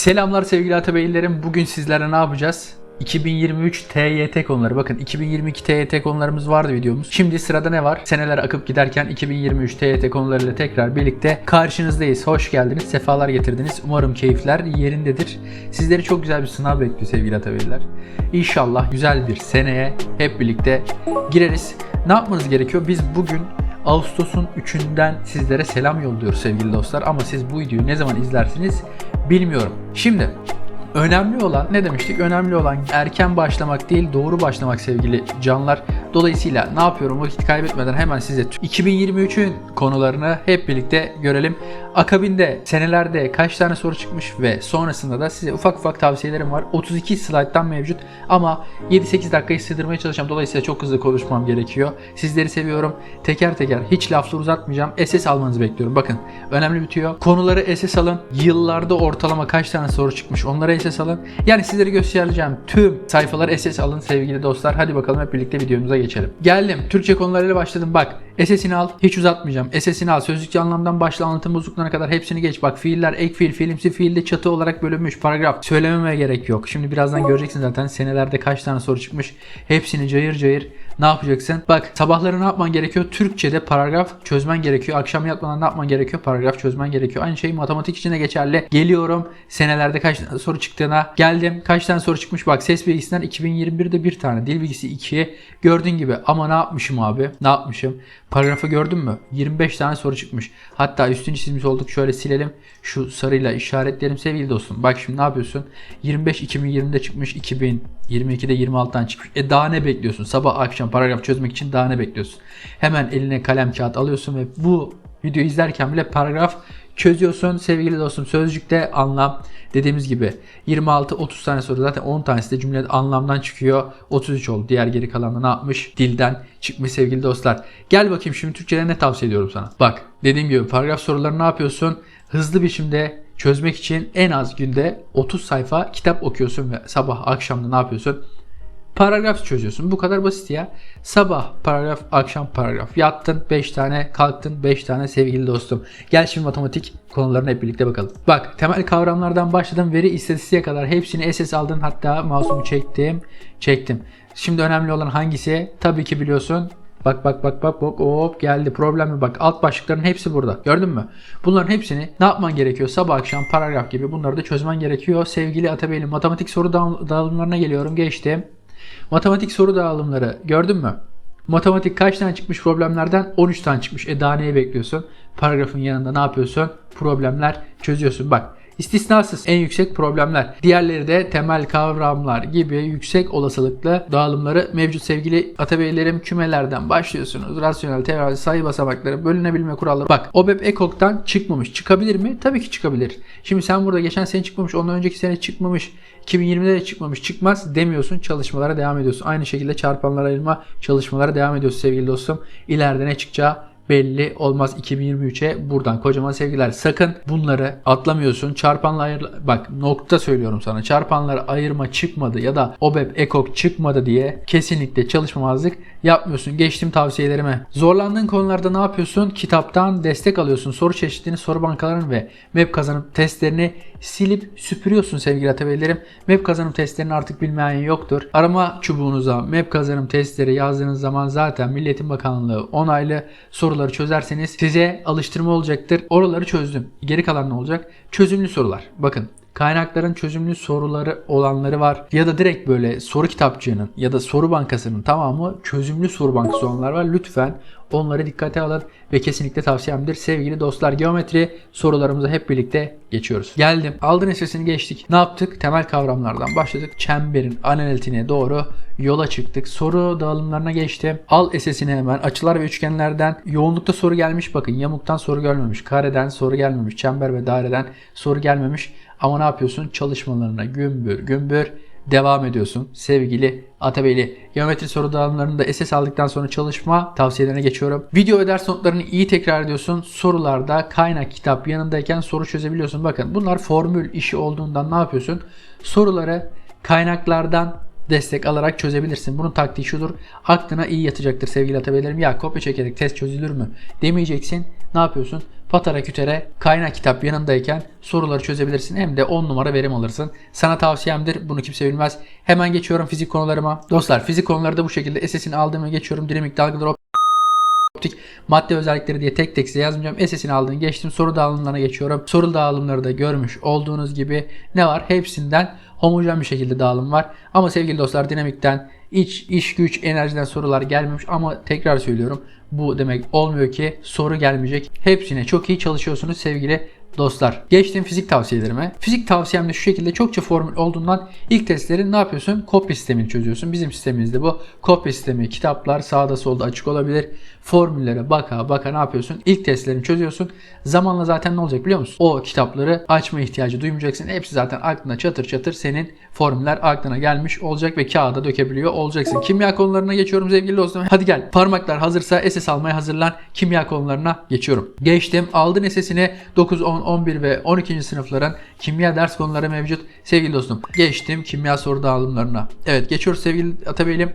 Selamlar sevgili Atabeylerim. Bugün sizlere ne yapacağız? 2023 TYT konuları. Bakın 2022 TYT konularımız vardı videomuz. Şimdi sırada ne var? Seneler akıp giderken 2023 TYT konularıyla tekrar birlikte karşınızdayız. Hoş geldiniz. Sefalar getirdiniz. Umarım keyifler yerindedir. Sizleri çok güzel bir sınav bekliyor sevgili Atabeyler. İnşallah güzel bir seneye hep birlikte gireriz. Ne yapmanız gerekiyor? Biz bugün Ağustos'un 3'ünden sizlere selam yolluyoruz sevgili dostlar. Ama siz bu videoyu ne zaman izlersiniz bilmiyorum. Şimdi Önemli olan ne demiştik? Önemli olan erken başlamak değil doğru başlamak sevgili canlar. Dolayısıyla ne yapıyorum vakit kaybetmeden hemen size 2023'ün konularını hep birlikte görelim. Akabinde senelerde kaç tane soru çıkmış ve sonrasında da size ufak ufak tavsiyelerim var. 32 slayttan mevcut ama 7-8 dakikayı sığdırmaya çalışacağım. Dolayısıyla çok hızlı konuşmam gerekiyor. Sizleri seviyorum. Teker teker hiç lafları uzatmayacağım. SS almanızı bekliyorum. Bakın önemli bitiyor. Konuları SS alın. Yıllarda ortalama kaç tane soru çıkmış onlara SS alın. Yani sizlere göstereceğim tüm sayfaları SS alın sevgili dostlar. Hadi bakalım hep birlikte videomuza geçelim. Geldim. Türkçe konularıyla başladım. Bak SS'ini al. Hiç uzatmayacağım. SS'ini al. Sözlükçe anlamdan başla anlatım bozukluğuna kadar hepsini geç. Bak fiiller, ek fiil, fiilimsi fiilde çatı olarak bölünmüş. Paragraf. Söylememe gerek yok. Şimdi birazdan göreceksin zaten senelerde kaç tane soru çıkmış. Hepsini cayır cayır ne yapacaksın? Bak sabahları ne yapman gerekiyor? Türkçe'de paragraf çözmen gerekiyor. Akşam yatmadan ne yapman gerekiyor? Paragraf çözmen gerekiyor. Aynı şey matematik için de geçerli. Geliyorum senelerde kaç tane soru çıktığına. Geldim. Kaç tane soru çıkmış? Bak ses bilgisinden 2021'de bir tane. Dil bilgisi 2'ye. Gördüğün gibi. Ama ne yapmışım abi? Ne yapmışım? Paragrafı gördün mü? 25 tane soru çıkmış. Hatta üstünü çizmiş olduk. Şöyle silelim. Şu sarıyla işaretleyelim sevgili dostum. Bak şimdi ne yapıyorsun? 25 2020'de çıkmış. 2022'de 26'dan çıkmış. E daha ne bekliyorsun? Sabah akşam paragraf çözmek için daha ne bekliyorsun? Hemen eline kalem kağıt alıyorsun ve bu videoyu izlerken bile paragraf çözüyorsun sevgili dostum. Sözcükte anlam dediğimiz gibi 26-30 tane soru zaten 10 tanesi de cümlede anlamdan çıkıyor. 33 oldu. Diğer geri kalan da ne yapmış? Dilden çıkmış sevgili dostlar. Gel bakayım şimdi Türkçe'de ne tavsiye ediyorum sana. Bak dediğim gibi paragraf soruları ne yapıyorsun? Hızlı biçimde çözmek için en az günde 30 sayfa kitap okuyorsun ve sabah akşamda ne yapıyorsun? Paragraf çözüyorsun. Bu kadar basit ya. Sabah paragraf, akşam paragraf. Yattın 5 tane, kalktın 5 tane sevgili dostum. Gel şimdi matematik konularına hep birlikte bakalım. Bak temel kavramlardan başladım. Veri istatistiğe kadar hepsini SS aldın. Hatta mouse'umu çektim. Çektim. Şimdi önemli olan hangisi? Tabii ki biliyorsun. Bak bak bak bak bak hop geldi problemi bak alt başlıkların hepsi burada gördün mü? Bunların hepsini ne yapman gerekiyor? Sabah akşam paragraf gibi bunları da çözmen gerekiyor. Sevgili Atabey'in matematik soru dağıl- dağılımlarına geliyorum geçtim. Matematik soru dağılımları gördün mü? Matematik kaç tane çıkmış problemlerden? 13 tane çıkmış. E daha neyi bekliyorsun? Paragrafın yanında ne yapıyorsun? Problemler çözüyorsun. Bak istisnasız en yüksek problemler. Diğerleri de temel kavramlar gibi yüksek olasılıklı dağılımları mevcut sevgili atabeylerim kümelerden başlıyorsunuz. Rasyonel, teorisi, sayı basamakları, bölünebilme kuralları. Bak OBEP EKOK'tan çıkmamış. Çıkabilir mi? Tabii ki çıkabilir. Şimdi sen burada geçen sene çıkmamış, ondan önceki sene çıkmamış. 2020'de de çıkmamış çıkmaz demiyorsun çalışmalara devam ediyorsun. Aynı şekilde çarpanlara ayırma çalışmalara devam ediyorsun sevgili dostum. İleride ne çıkacağı belli olmaz 2023'e buradan kocaman sevgiler. Sakın bunları atlamıyorsun. Çarpanla ayır bak nokta söylüyorum sana. Çarpanları ayırma çıkmadı ya da OBEP EKOK çıkmadı diye kesinlikle çalışmamazlık yapmıyorsun. Geçtim tavsiyelerime. Zorlandığın konularda ne yapıyorsun? Kitaptan destek alıyorsun. Soru çeşitlerini, soru bankalarını ve map kazanım testlerini silip süpürüyorsun sevgili atabeylerim. Map kazanım testlerini artık bilmeyen yoktur. Arama çubuğunuza map kazanım testleri yazdığınız zaman zaten Milliyetin Bakanlığı onaylı soruları çözerseniz size alıştırma olacaktır. Oraları çözdüm. Geri kalan ne olacak? Çözümlü sorular. Bakın kaynakların çözümlü soruları olanları var. Ya da direkt böyle soru kitapçığının ya da soru bankasının tamamı çözümlü soru bankası olanlar var. Lütfen onları dikkate alın ve kesinlikle tavsiyemdir. Sevgili dostlar geometri sorularımıza hep birlikte geçiyoruz. Geldim. Aldın sesini geçtik. Ne yaptık? Temel kavramlardan başladık. Çemberin analitine doğru yola çıktık. Soru dağılımlarına geçtim. Al SS'ini hemen. Açılar ve üçgenlerden yoğunlukta soru gelmiş. Bakın yamuktan soru gelmemiş. Kareden soru gelmemiş. Çember ve daireden soru gelmemiş. Ama ne yapıyorsun? Çalışmalarına gümbür gümbür devam ediyorsun. Sevgili Atabeyli geometri soru dağılımlarında SS aldıktan sonra çalışma tavsiyelerine geçiyorum. Video ve ders notlarını iyi tekrar ediyorsun. Sorularda kaynak kitap yanındayken soru çözebiliyorsun. Bakın bunlar formül işi olduğundan ne yapıyorsun? Soruları kaynaklardan destek alarak çözebilirsin. Bunun taktiği şudur. Aklına iyi yatacaktır sevgili atabeylerim. Ya kopya çekerek test çözülür mü demeyeceksin. Ne yapıyorsun? Patara kütere kaynak kitap yanındayken soruları çözebilirsin. Hem de 10 numara verim alırsın. Sana tavsiyemdir. Bunu kimse bilmez. Hemen geçiyorum fizik konularıma. Dostlar fizik konuları da bu şekilde SS'ini aldığımı geçiyorum. Dinamik dalgalar optik madde özellikleri diye tek tek size yazmayacağım. SS'ini aldın geçtim. Soru dağılımlarına geçiyorum. Soru dağılımları da görmüş olduğunuz gibi ne var? Hepsinden homojen bir şekilde dağılım var. Ama sevgili dostlar dinamikten iç, iş güç, enerjiden sorular gelmemiş ama tekrar söylüyorum. Bu demek olmuyor ki soru gelmeyecek. Hepsine çok iyi çalışıyorsunuz sevgili dostlar. Geçtim fizik tavsiyelerime. Fizik tavsiyemde şu şekilde çokça formül olduğundan ilk testleri ne yapıyorsun? Kopya sistemini çözüyorsun. Bizim sistemimizde bu. Kopya sistemi kitaplar sağda solda açık olabilir. Formüllere baka baka ne yapıyorsun? İlk testlerini çözüyorsun. Zamanla zaten ne olacak biliyor musun? O kitapları açma ihtiyacı duymayacaksın. Hepsi zaten aklına çatır çatır senin formüller aklına gelmiş olacak ve kağıda dökebiliyor olacaksın. Kimya konularına geçiyorum sevgili dostum. Hadi gel. Parmaklar hazırsa SS almaya hazırlan. Kimya konularına geçiyorum. Geçtim. Aldın SS'ini 9, 10, 11 ve 12. sınıfların kimya ders konuları mevcut. Sevgili dostum geçtim kimya soru dağılımlarına. Evet geçiyoruz sevgili Atabeylim.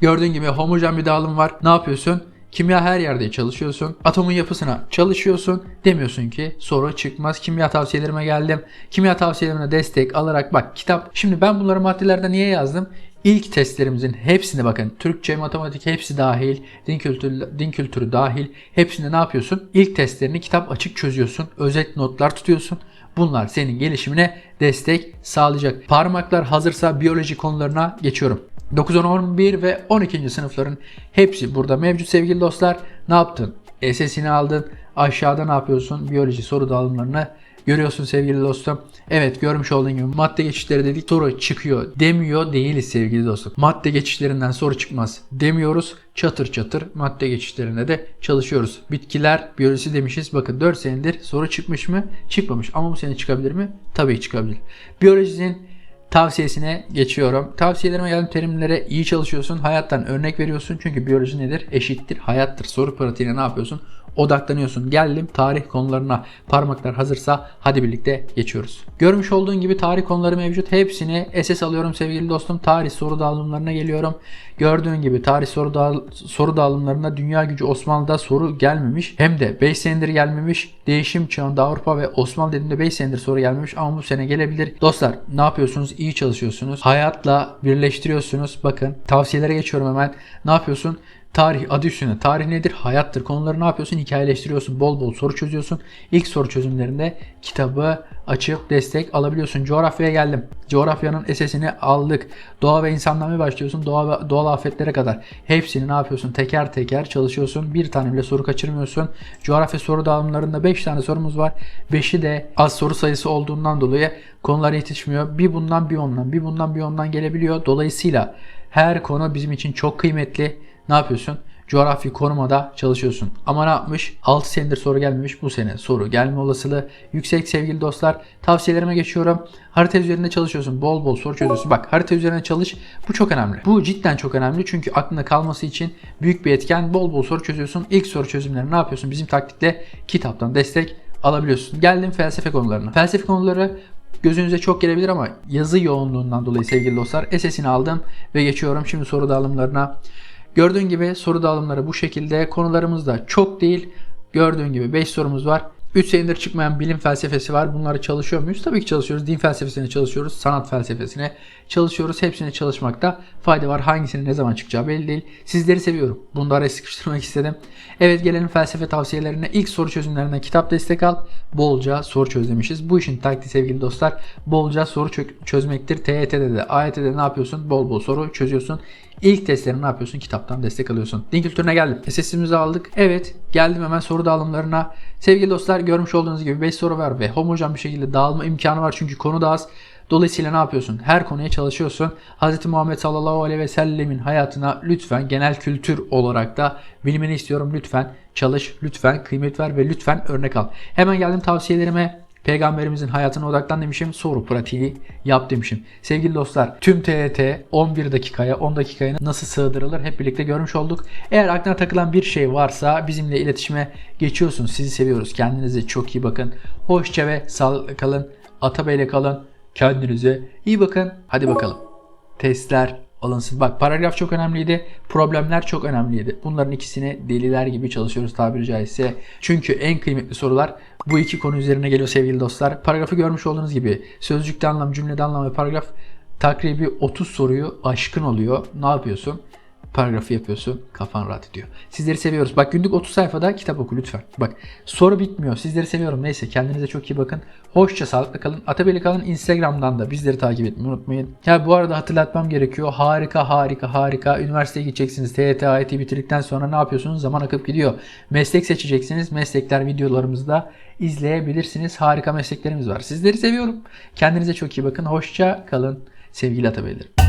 Gördüğün gibi homojen bir dağılım var. Ne yapıyorsun? Kimya her yerde çalışıyorsun. Atomun yapısına çalışıyorsun. Demiyorsun ki soru çıkmaz. Kimya tavsiyelerime geldim. Kimya tavsiyelerime destek alarak bak kitap. Şimdi ben bunları maddelerde niye yazdım? İlk testlerimizin hepsine bakın. Türkçe, matematik hepsi dahil. Din kültürü, din kültürü dahil. Hepsinde ne yapıyorsun? İlk testlerini kitap açık çözüyorsun. Özet notlar tutuyorsun. Bunlar senin gelişimine destek sağlayacak. Parmaklar hazırsa biyoloji konularına geçiyorum. 9, 10, 11 ve 12. sınıfların hepsi burada mevcut sevgili dostlar. Ne yaptın? SS'ini aldın. Aşağıda ne yapıyorsun? Biyoloji soru dağılımlarını görüyorsun sevgili dostum. Evet görmüş olduğun gibi madde geçişleri dedik soru çıkıyor demiyor değiliz sevgili dostum. Madde geçişlerinden soru çıkmaz demiyoruz. Çatır çatır madde geçişlerinde de çalışıyoruz. Bitkiler biyolojisi demişiz. Bakın 4 senedir soru çıkmış mı? Çıkmamış. Ama bu sene çıkabilir mi? Tabii çıkabilir. Biyolojinin tavsiyesine geçiyorum. Tavsiyelerime geldiğim terimlere iyi çalışıyorsun. Hayattan örnek veriyorsun. Çünkü biyoloji nedir? Eşittir. Hayattır. Soru pratiğine ne yapıyorsun? Odaklanıyorsun. Geldim tarih konularına. Parmaklar hazırsa hadi birlikte geçiyoruz. Görmüş olduğun gibi tarih konuları mevcut. Hepsini SS alıyorum sevgili dostum. Tarih soru dağılımlarına geliyorum. Gördüğün gibi tarih soru, dağ soru dağılımlarına dünya gücü Osmanlı'da soru gelmemiş. Hem de 5 senedir gelmemiş. Değişim çağında Avrupa ve Osmanlı dediğimde 5 senedir soru gelmemiş ama bu sene gelebilir. Dostlar ne yapıyorsunuz? İyi çalışıyorsunuz. Hayatla birleştiriyorsunuz. Bakın tavsiyelere geçiyorum hemen. Ne yapıyorsun? Tarih adı üstüne. Tarih nedir? Hayattır. Konuları ne yapıyorsun? Hikayeleştiriyorsun. Bol bol soru çözüyorsun. İlk soru çözümlerinde kitabı açıp destek alabiliyorsun. Coğrafyaya geldim. Coğrafyanın SS'ini aldık. Doğa ve insandan mı başlıyorsun? Doğa ve doğal afetlere kadar. Hepsini ne yapıyorsun? Teker teker çalışıyorsun. Bir tane bile soru kaçırmıyorsun. Coğrafya soru dağılımlarında 5 tane sorumuz var. 5'i de az soru sayısı olduğundan dolayı konular yetişmiyor. Bir bundan bir ondan, bir bundan bir ondan gelebiliyor. Dolayısıyla her konu bizim için çok kıymetli ne yapıyorsun? Coğrafi korumada çalışıyorsun. Ama ne yapmış? 6 senedir soru gelmemiş. Bu sene soru gelme olasılığı yüksek sevgili dostlar. Tavsiyelerime geçiyorum. Harita üzerinde çalışıyorsun. Bol bol soru çözüyorsun. Bak harita üzerine çalış. Bu çok önemli. Bu cidden çok önemli. Çünkü aklında kalması için büyük bir etken. Bol bol soru çözüyorsun. İlk soru çözümlerini ne yapıyorsun? Bizim taktikle kitaptan destek alabiliyorsun. Geldim felsefe konularına. Felsefe konuları gözünüze çok gelebilir ama yazı yoğunluğundan dolayı sevgili dostlar SS'ini aldım ve geçiyorum şimdi soru dağılımlarına. Gördüğün gibi soru dağılımları bu şekilde. Konularımız da çok değil. Gördüğün gibi 5 sorumuz var. 3 senedir çıkmayan bilim felsefesi var. Bunları çalışıyor muyuz? Tabii ki çalışıyoruz. Din felsefesine çalışıyoruz. Sanat felsefesine çalışıyoruz. Hepsine çalışmakta fayda var. Hangisinin ne zaman çıkacağı belli değil. Sizleri seviyorum. Bunu da araya sıkıştırmak istedim. Evet gelelim felsefe tavsiyelerine. İlk soru çözümlerinden kitap destek al. Bolca soru çöz demişiz. Bu işin taktiği sevgili dostlar. Bolca soru çözmektir. TYT'de de AYT'de ne yapıyorsun? Bol bol soru çözüyorsun. İlk testlerini ne yapıyorsun? Kitaptan destek alıyorsun. Din kültürüne geldim. SS'imizi aldık. Evet geldim hemen soru dağılımlarına. Sevgili dostlar görmüş olduğunuz gibi 5 soru var ve homojen bir şekilde dağılma imkanı var çünkü konu da az. Dolayısıyla ne yapıyorsun? Her konuya çalışıyorsun. Hz. Muhammed sallallahu aleyhi ve sellemin hayatına lütfen genel kültür olarak da bilmeni istiyorum. Lütfen çalış, lütfen kıymet ver ve lütfen örnek al. Hemen geldim tavsiyelerime. Peygamberimizin hayatına odaklan demişim. Soru pratiği yap demişim. Sevgili dostlar tüm TET 11 dakikaya 10 dakikaya nasıl sığdırılır hep birlikte görmüş olduk. Eğer aklına takılan bir şey varsa bizimle iletişime geçiyorsun. Sizi seviyoruz. Kendinize çok iyi bakın. Hoşça ve sağlıklı kalın. Atabey'le kalın. Kendinize iyi bakın. Hadi bakalım. Testler alınsın. Bak paragraf çok önemliydi. Problemler çok önemliydi. Bunların ikisini deliler gibi çalışıyoruz tabiri caizse. Çünkü en kıymetli sorular bu iki konu üzerine geliyor sevgili dostlar. Paragrafı görmüş olduğunuz gibi sözcükte anlam, cümlede anlam ve paragraf takribi 30 soruyu aşkın oluyor. Ne yapıyorsun? Paragrafı yapıyorsun. Kafan rahat ediyor. Sizleri seviyoruz. Bak günlük 30 sayfada kitap oku lütfen. Bak soru bitmiyor. Sizleri seviyorum. Neyse kendinize çok iyi bakın. Hoşça sağlıkla kalın. Atabeli kalın. Instagram'dan da bizleri takip etmeyi unutmayın. Ya bu arada hatırlatmam gerekiyor. Harika harika harika. Üniversiteye gideceksiniz. TYT, AYT bitirdikten sonra ne yapıyorsunuz? Zaman akıp gidiyor. Meslek seçeceksiniz. Meslekler videolarımızı da izleyebilirsiniz. Harika mesleklerimiz var. Sizleri seviyorum. Kendinize çok iyi bakın. Hoşça kalın sevgili Atabeylerim.